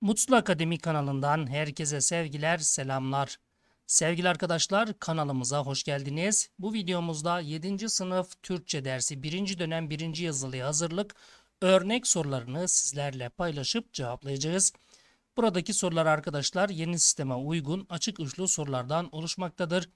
Mutlu Akademi kanalından herkese sevgiler, selamlar. Sevgili arkadaşlar kanalımıza hoş geldiniz. Bu videomuzda 7. sınıf Türkçe dersi 1. dönem 1. yazılıya hazırlık örnek sorularını sizlerle paylaşıp cevaplayacağız. Buradaki sorular arkadaşlar yeni sisteme uygun açık uçlu sorulardan oluşmaktadır.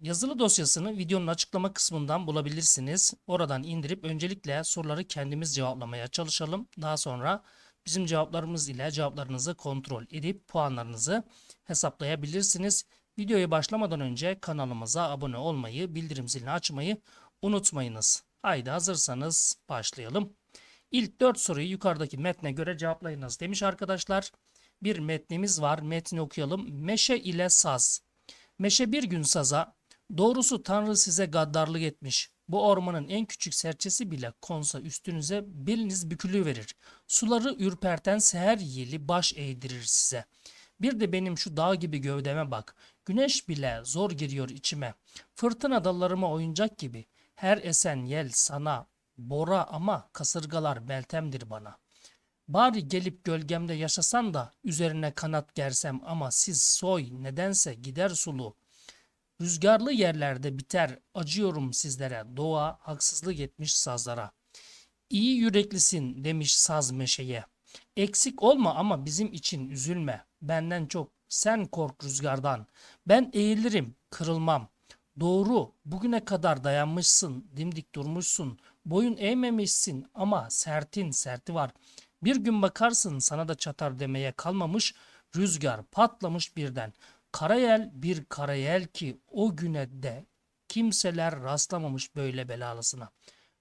Yazılı dosyasını videonun açıklama kısmından bulabilirsiniz. Oradan indirip öncelikle soruları kendimiz cevaplamaya çalışalım. Daha sonra bizim cevaplarımız ile cevaplarınızı kontrol edip puanlarınızı hesaplayabilirsiniz. Videoya başlamadan önce kanalımıza abone olmayı, bildirim zilini açmayı unutmayınız. Haydi hazırsanız başlayalım. İlk 4 soruyu yukarıdaki metne göre cevaplayınız demiş arkadaşlar. Bir metnimiz var. Metni okuyalım. Meşe ile saz. Meşe bir gün saza, doğrusu Tanrı size gaddarlık etmiş. Bu ormanın en küçük serçesi bile konsa üstünüze beliniz bükülü verir. Suları ürperten seher yeli baş eğdirir size. Bir de benim şu dağ gibi gövdeme bak. Güneş bile zor giriyor içime. Fırtına dallarıma oyuncak gibi. Her esen yel sana bora ama kasırgalar meltemdir bana. Bari gelip gölgemde yaşasan da üzerine kanat gersem ama siz soy nedense gider sulu. Rüzgarlı yerlerde biter acıyorum sizlere doğa haksızlık etmiş sazlara. İyi yüreklisin demiş saz meşeye. Eksik olma ama bizim için üzülme. Benden çok sen kork rüzgardan. Ben eğilirim kırılmam. Doğru bugüne kadar dayanmışsın dimdik durmuşsun. Boyun eğmemişsin ama sertin serti var. Bir gün bakarsın sana da çatar demeye kalmamış. Rüzgar patlamış birden. Karayel bir karayel ki o güne de kimseler rastlamamış böyle belalısına.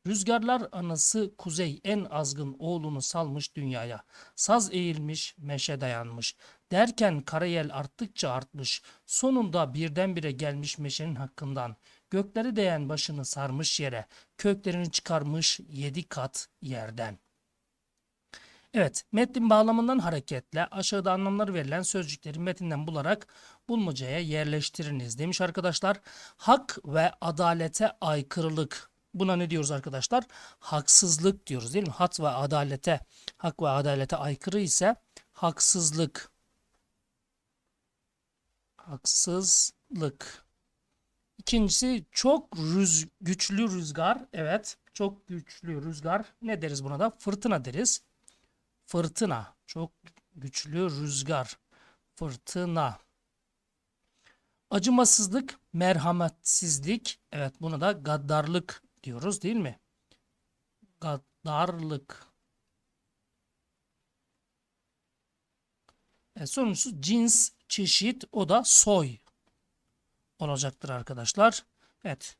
Rüzgarlar anası kuzey en azgın oğlunu salmış dünyaya. Saz eğilmiş, meşe dayanmış. Derken karayel arttıkça artmış. Sonunda birdenbire gelmiş meşenin hakkından. Gökleri değen başını sarmış yere. Köklerini çıkarmış yedi kat yerden. Evet, metnin bağlamından hareketle aşağıda anlamları verilen sözcükleri metinden bularak bulmacaya yerleştiriniz demiş arkadaşlar. Hak ve adalete aykırılık. Buna ne diyoruz arkadaşlar? Haksızlık diyoruz değil mi? Hak ve adalete, hak ve adalete aykırı ise haksızlık. Haksızlık. İkincisi çok rüz güçlü rüzgar. Evet, çok güçlü rüzgar. Ne deriz buna da? Fırtına deriz. Fırtına. Çok güçlü rüzgar. Fırtına. Acımasızlık, merhametsizlik. Evet buna da gaddarlık diyoruz değil mi? Gaddarlık. E, sonuncusu cins, çeşit o da soy olacaktır arkadaşlar. Evet.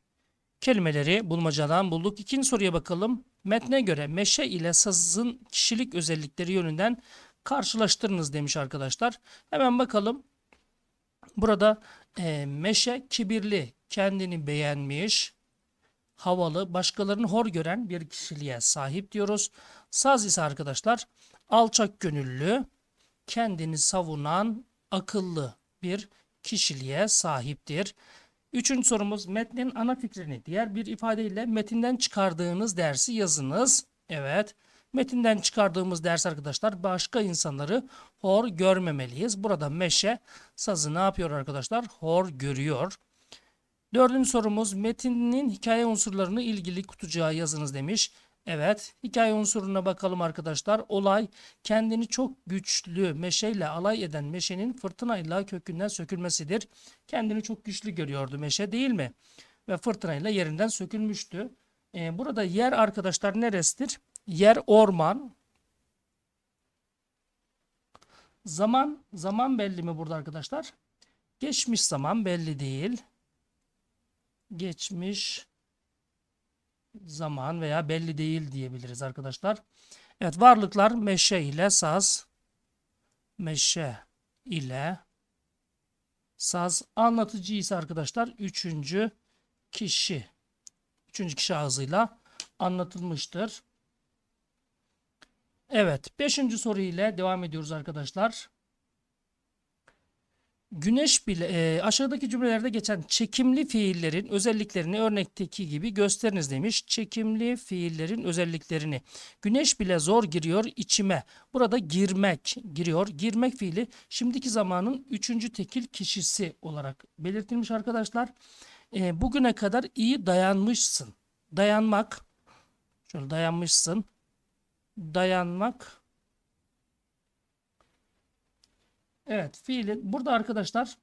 Kelimeleri bulmacadan bulduk. İkinci soruya bakalım. Metne göre meşe ile sazın kişilik özellikleri yönünden karşılaştırınız demiş arkadaşlar. Hemen bakalım. Burada e, meşe kibirli, kendini beğenmiş, havalı, başkalarını hor gören bir kişiliğe sahip diyoruz. Saz ise arkadaşlar alçak gönüllü, kendini savunan, akıllı bir kişiliğe sahiptir. Üçüncü sorumuz metnin ana fikrini diğer bir ifadeyle metinden çıkardığınız dersi yazınız. Evet. Metinden çıkardığımız ders arkadaşlar başka insanları hor görmemeliyiz. Burada meşe sazı ne yapıyor arkadaşlar? Hor görüyor. Dördüncü sorumuz metinin hikaye unsurlarını ilgili kutucuğa yazınız demiş. Evet, hikaye unsuruna bakalım arkadaşlar. Olay kendini çok güçlü meşeyle alay eden meşenin fırtınayla kökünden sökülmesidir. Kendini çok güçlü görüyordu meşe değil mi? Ve fırtınayla yerinden sökülmüştü. Ee, burada yer arkadaşlar neresidir? Yer orman. Zaman, zaman belli mi burada arkadaşlar? Geçmiş zaman belli değil. Geçmiş zaman veya belli değil diyebiliriz arkadaşlar. Evet varlıklar meşe ile saz. Meşe ile saz. Anlatıcı ise arkadaşlar üçüncü kişi. Üçüncü kişi ağzıyla anlatılmıştır. Evet. Beşinci soru ile devam ediyoruz arkadaşlar. Güneş bile e, aşağıdaki cümlelerde geçen çekimli fiillerin özelliklerini örnekteki gibi gösteriniz demiş. Çekimli fiillerin özelliklerini. Güneş bile zor giriyor içime. Burada girmek giriyor. Girmek fiili şimdiki zamanın üçüncü tekil kişisi olarak belirtilmiş arkadaşlar. E, bugüne kadar iyi dayanmışsın. Dayanmak. Şöyle dayanmışsın. Dayanmak. Evet fiili burada arkadaşlar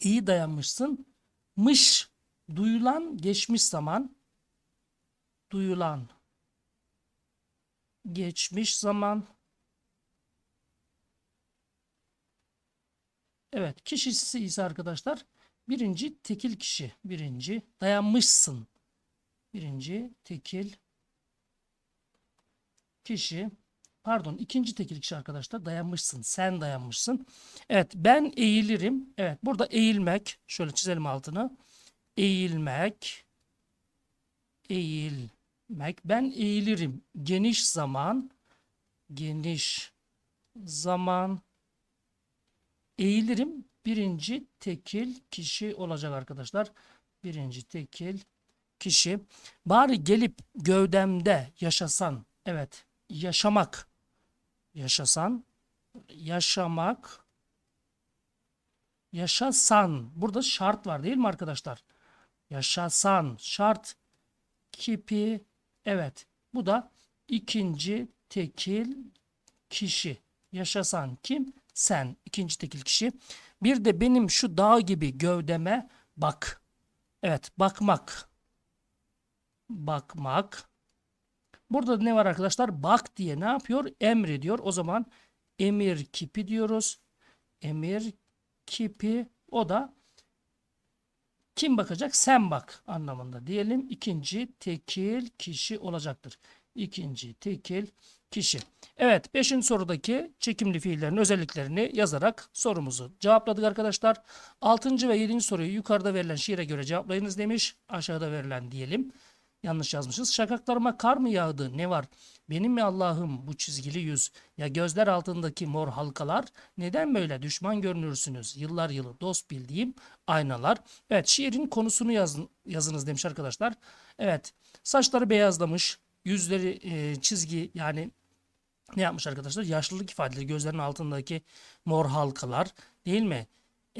iyi dayanmışsın. Mış duyulan geçmiş zaman. Duyulan geçmiş zaman. Evet kişisi ise arkadaşlar birinci tekil kişi. Birinci dayanmışsın. Birinci tekil kişi pardon ikinci tekil kişi arkadaşlar. Dayanmışsın. Sen dayanmışsın. Evet ben eğilirim. Evet burada eğilmek. Şöyle çizelim altını. Eğilmek. Eğilmek. Ben eğilirim. Geniş zaman. Geniş zaman. Eğilirim. Birinci tekil kişi olacak arkadaşlar. Birinci tekil kişi. Bari gelip gövdemde yaşasan. Evet yaşamak yaşasan yaşamak yaşasan. Burada şart var değil mi arkadaşlar? Yaşasan. Şart kipi evet. Bu da ikinci tekil kişi. Yaşasan kim? Sen. İkinci tekil kişi. Bir de benim şu dağ gibi gövdeme bak. Evet bakmak. Bakmak Burada ne var arkadaşlar? Bak diye ne yapıyor? Emrediyor. O zaman emir kipi diyoruz. Emir kipi o da kim bakacak? Sen bak anlamında diyelim. İkinci tekil kişi olacaktır. İkinci tekil kişi. Evet 5. sorudaki çekimli fiillerin özelliklerini yazarak sorumuzu cevapladık arkadaşlar. 6. ve 7. soruyu yukarıda verilen şiire göre cevaplayınız demiş. Aşağıda verilen diyelim. Yanlış yazmışız. Şakaklarıma kar mı yağdı? Ne var? Benim mi Allah'ım bu çizgili yüz? Ya gözler altındaki mor halkalar? Neden böyle düşman görünürsünüz? Yıllar yılı dost bildiğim aynalar. Evet şiirin konusunu yazın, yazınız demiş arkadaşlar. Evet saçları beyazlamış. Yüzleri e, çizgi yani ne yapmış arkadaşlar? Yaşlılık ifadeleri gözlerinin altındaki mor halkalar değil mi?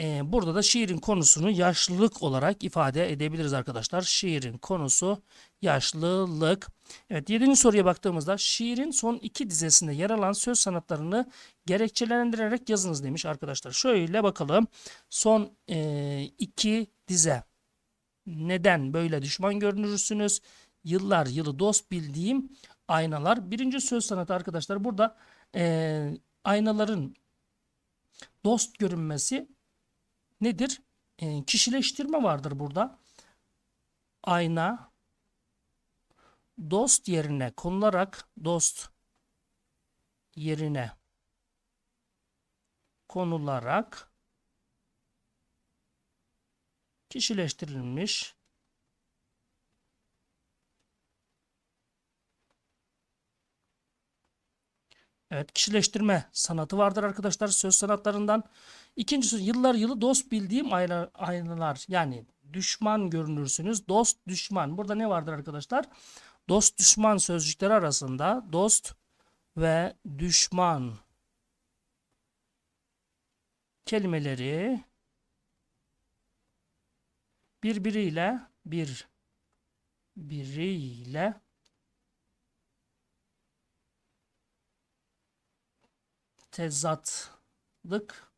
Ee, burada da şiirin konusunu yaşlılık olarak ifade edebiliriz arkadaşlar. Şiirin konusu yaşlılık. Evet 7. soruya baktığımızda şiirin son iki dizesinde yer alan söz sanatlarını gerekçelendirerek yazınız demiş arkadaşlar. Şöyle bakalım. Son e, iki dize. Neden böyle düşman görünürsünüz? Yıllar yılı dost bildiğim aynalar. Birinci söz sanatı arkadaşlar burada e, aynaların dost görünmesi nedir? E, kişileştirme vardır burada. Ayna dost yerine konularak dost yerine konularak kişileştirilmiş Evet kişileştirme sanatı vardır arkadaşlar söz sanatlarından. İkincisi yıllar yılı dost bildiğim ayna, aynalar yani düşman görünürsünüz. Dost düşman. Burada ne vardır arkadaşlar? Dost düşman sözcükleri arasında dost ve düşman kelimeleri birbiriyle bir biriyle tezatlık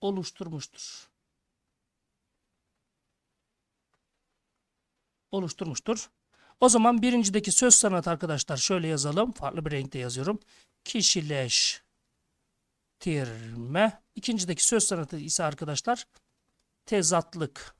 oluşturmuştur. Oluşturmuştur. O zaman birincideki söz sanatı arkadaşlar şöyle yazalım. Farklı bir renkte yazıyorum. Kişileştirme. İkincideki söz sanatı ise arkadaşlar tezatlık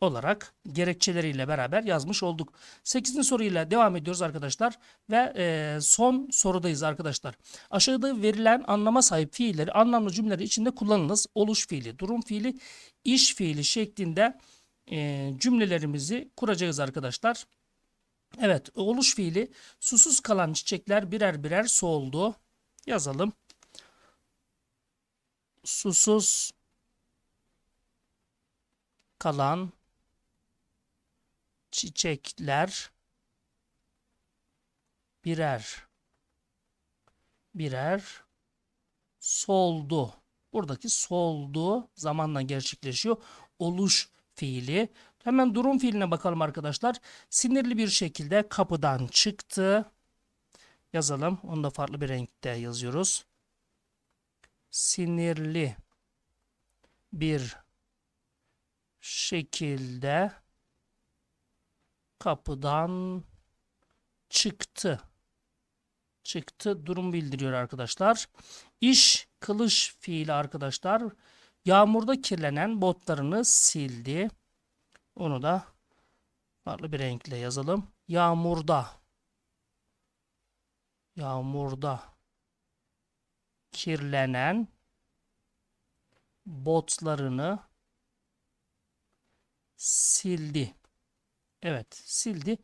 olarak gerekçeleriyle beraber yazmış olduk. 8. soruyla devam ediyoruz arkadaşlar ve e, son sorudayız arkadaşlar. Aşağıda verilen anlama sahip fiilleri anlamlı cümleleri içinde kullanınız. Oluş fiili, durum fiili, iş fiili şeklinde e, cümlelerimizi kuracağız arkadaşlar. Evet oluş fiili susuz kalan çiçekler birer birer soldu. Yazalım. susuz kalan çiçekler birer birer soldu. Buradaki soldu zamanla gerçekleşiyor. Oluş fiili. Hemen durum fiiline bakalım arkadaşlar. Sinirli bir şekilde kapıdan çıktı. Yazalım. Onu da farklı bir renkte yazıyoruz. Sinirli bir şekilde kapıdan çıktı. Çıktı durum bildiriyor arkadaşlar. İş kılış fiili arkadaşlar. Yağmurda kirlenen botlarını sildi. Onu da farklı bir renkle yazalım. Yağmurda. Yağmurda kirlenen botlarını sildi. Evet, sildi.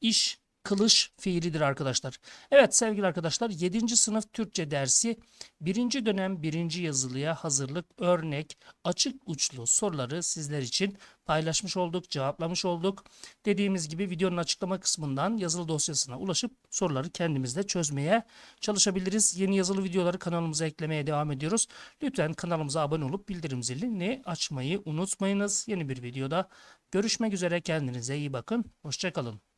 İş kılış fiilidir arkadaşlar. Evet sevgili arkadaşlar 7. sınıf Türkçe dersi 1. dönem 1. yazılıya hazırlık örnek açık uçlu soruları sizler için paylaşmış olduk, cevaplamış olduk. Dediğimiz gibi videonun açıklama kısmından yazılı dosyasına ulaşıp soruları kendimizde çözmeye çalışabiliriz. Yeni yazılı videoları kanalımıza eklemeye devam ediyoruz. Lütfen kanalımıza abone olup bildirim zilini açmayı unutmayınız. Yeni bir videoda görüşmek üzere kendinize iyi bakın. Hoşçakalın.